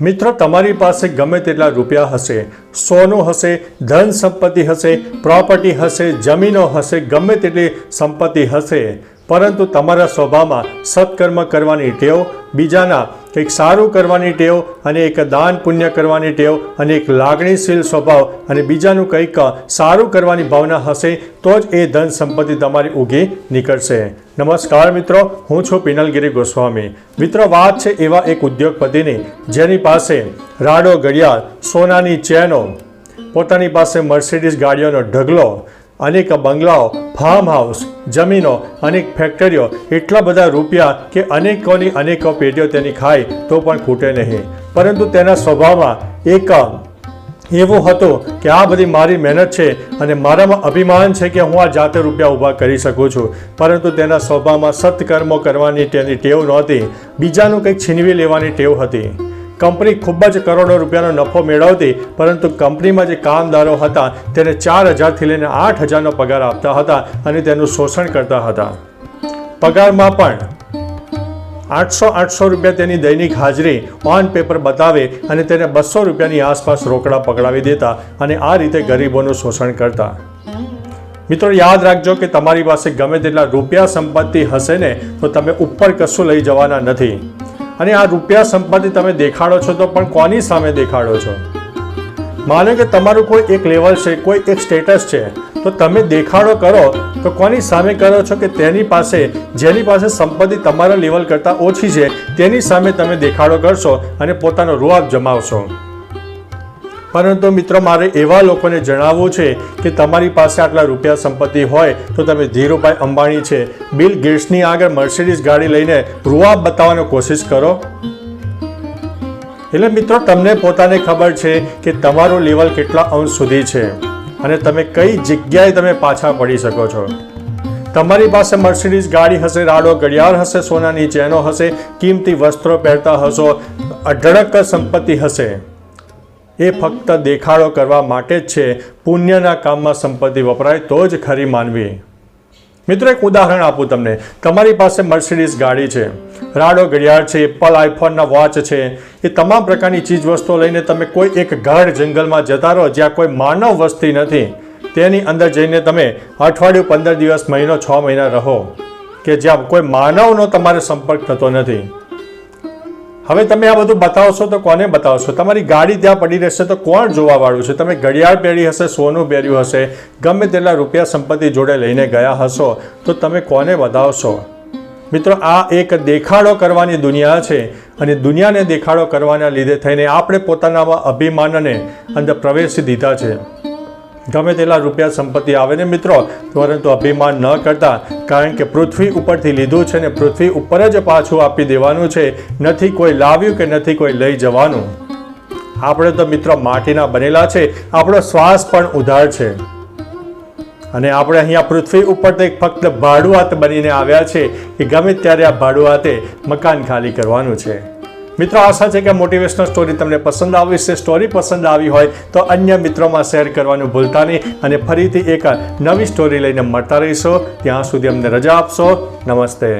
મિત્રો, તમારી પાસે ગમે તેટલા રૂપિયા હશે, સોનું હશે, ધન સંપત્તિ હશે પ્રોપર્ટી હશે, જમીનો હશે, ગમે તેટલી સંપત્તિ હશે પરંતુ તમારા સ્વભાવમાં સત્કર્મ કરવાની ટેવ, બીજાના કંઈક સારું કરવાની ટેવ અને એક દાન પુણ્ય કરવાની ટેવ અને એક લાગણીશીલ સ્વભાવ અને બીજાનું કંઈક સારું કરવાની ભાવના હશે, તો જ એ ધન સંપત્તિ તમારી ઉગી નીકળશે. નમસ્કાર મિત્રો, હું છું પિનલગીરી ગોસ્વામી. મિત્રો, વાત છે એવા એક ઉદ્યોગપતિની, જેની પાસે રાડો, ઘડિયાળ, સોનાની ચેનો, પોતાની પાસે મર્સિડીઝ ગાડીઓનો ઢગલો અનેક બંગલાઓ ફાર્મ હાઉસ જમીનો, અનેક ફેક્ટરીઓ એટલા બધા રૂપિયા કે અનેકોની અનેકો પેઢીઓ તેની ખાય તો પણ ખૂટે નહીં. પરંતુ તેના સ્વભાવમાં એક એવું હતું કે આ બધી મારી મહેનત છે અને મારામાં અભિમાન છે કે હું આ જાતે રૂપિયા ઊભા કરી શકું છું. પરંતુ તેના સ્વભાવમાં સત્કર્મો કરવાની તેની ટેવ નહોતી. બીજાનું કંઈક છીનવી લેવાની ટેવ હતી. કંપની ખૂબ જ કરોડો રૂપિયાનો નફો મેળવતી, પરંતુ કંપનીમાં જે કામદારો હતા, તેને ચાર હજારથી લઈને આઠ હજારનો પગાર આપતા હતા અને તેનું શોષણ કરતા હતા. પગારમાં પણ આઠસો આઠસો રૂપિયા તેની દૈનિક હાજરી ઓન પેપર બતાવે અને તેને બસો રૂપિયાની આસપાસ રોકડા પકડાવી દેતા અને આ રીતે ગરીબોનું શોષણ કરતા. મિત્રો, યાદ રાખજો કે તમારી પાસે ગમે તેટલા રૂપિયા સંપત્તિ હશે ને, તો તમે ઉપર કશું લઈ જવાના નથી. અને આ રૂપિયા સંપત્તિ તમે દેખાડો છો તો પણ કોની સામે દેખાડો છો? માનો કે તમારું કોઈ એક લેવલ છે, કોઈ એક સ્ટેટસ છે, તો તમે દેખાડો કરો, તો કોની સામે કરો છો કે તેની પાસે, જેની પાસે સંપત્તિ તમારા લેવલ કરતાં ઓછી છે, તેની સામે તમે દેખાડો કરશો અને પોતાનો રૂઆબ જમાવશો. પરંતુ મિત્રો, મારે એવા લોકોને જણાવવું છે કે તમારી પાસે આટલા રૂપિયા સંપત્તિ હોય તો તમે ધીરુભાઈ અંબાણી છે. બિલ ગેટ્સની આગળ મર્સિડીઝ ગાડી લઈને રૂઆબ બતાવવાનો કોશિશ કરો. એટલે મિત્રો, તમને પોતાને ખબર છે કે તમારું લેવલ કેટલા અંશ સુધી છે અને તમે કઈ જગ્યાએ તમે પાછા પડી શકો છો. તમારી પાસે મર્સિડીઝ ગાડી હશે, રાડો ઘડિયાળ હશે, સોનાની ચેનો હશે, કિંમતી વસ્ત્રો પહેરતા હશો, અઢળક સંપત્તિ હશે. એ ફક્ત દેખાડો કરવા માટે જ છે. પુણ્યના કામમાં સંપત્તિ વપરાય તો જ ખરી માનવી. મિત્રો, એક ઉદાહરણ આપું તમને. તમારી પાસે મર્સિડીઝ ગાડી છે. રાડો ઘડિયાળ છે એપલ આઈફોનના વોચ છે. એ તમામ પ્રકારની ચીજ વસ્તુઓ લઈને તમે કોઈ એક ગાઢ જંગલમાં જતા રહો જ્યાં કોઈ માનવ વસ્તી નથી. તેની અંદર જઈને તમે અઠવાડિયું પંદર દિવસ, મહિનો, છ મહિના રહો કે જ્યાં કોઈ માનવનો તમારે સંપર્ક થતો નથી. હવે તમે આ બધું બતાવશો તો કોને બતાવશો? તમારી ગાડી ત્યાં પડી રહેશે તો કોણ જોવા વાળું છે? તમે ઘડિયાળ પહેરી હશે, સોનું પહેર્યું હશે, ગમે તેટલા રૂપિયા સંપત્તિ જોડે લઈને ગયા હશો, તો તમે કોને બતાવશો મિત્રો, આ એક દેખાડો કરવાની દુનિયા છે અને દુનિયાને દેખાડો કરવાના લીધે થઈને આપણે પોતાનામાં અભિમાનને અંદર પ્રવેશી દીધા છે. ગમે તેટલા રૂપિયા સંપત્તિ આવે ને મિત્રો, પરંતુ અભિમાન ન કરતા, કારણ કે પૃથ્વી ઉપરથી લીધું છે ને પૃથ્વી ઉપર જ પાછું આપી દેવાનું છે. નથી કોઈ લાવ્યું કે નથી કોઈ લઈ જવાનું. આપણે તો મિત્રો માટીના બનેલા છે, આપણો શ્વાસ પણ ઉધાર છે. અને આપણે અહીંયા પૃથ્વી ઉપર તો એક ફક્ત ભાડુઆત બનીને આવ્યા છે, કે ગમે ત્યારે આ ભાડુઆતે મકાન ખાલી કરવાનું છે. મિત્રો, આશા છે કે મોટિવેશનલ સ્ટોરી તમને પસંદ આવી છે સ્ટોરી પસંદ આવી હોય તો અન્ય મિત્રોમાં શેર કરવાનું ભૂલતા નહીં અને ફરીથી એક નવી સ્ટોરી લઈને મળતા રહીશો. ત્યાં સુધી અમને રજા આપશો. નમસ્તે.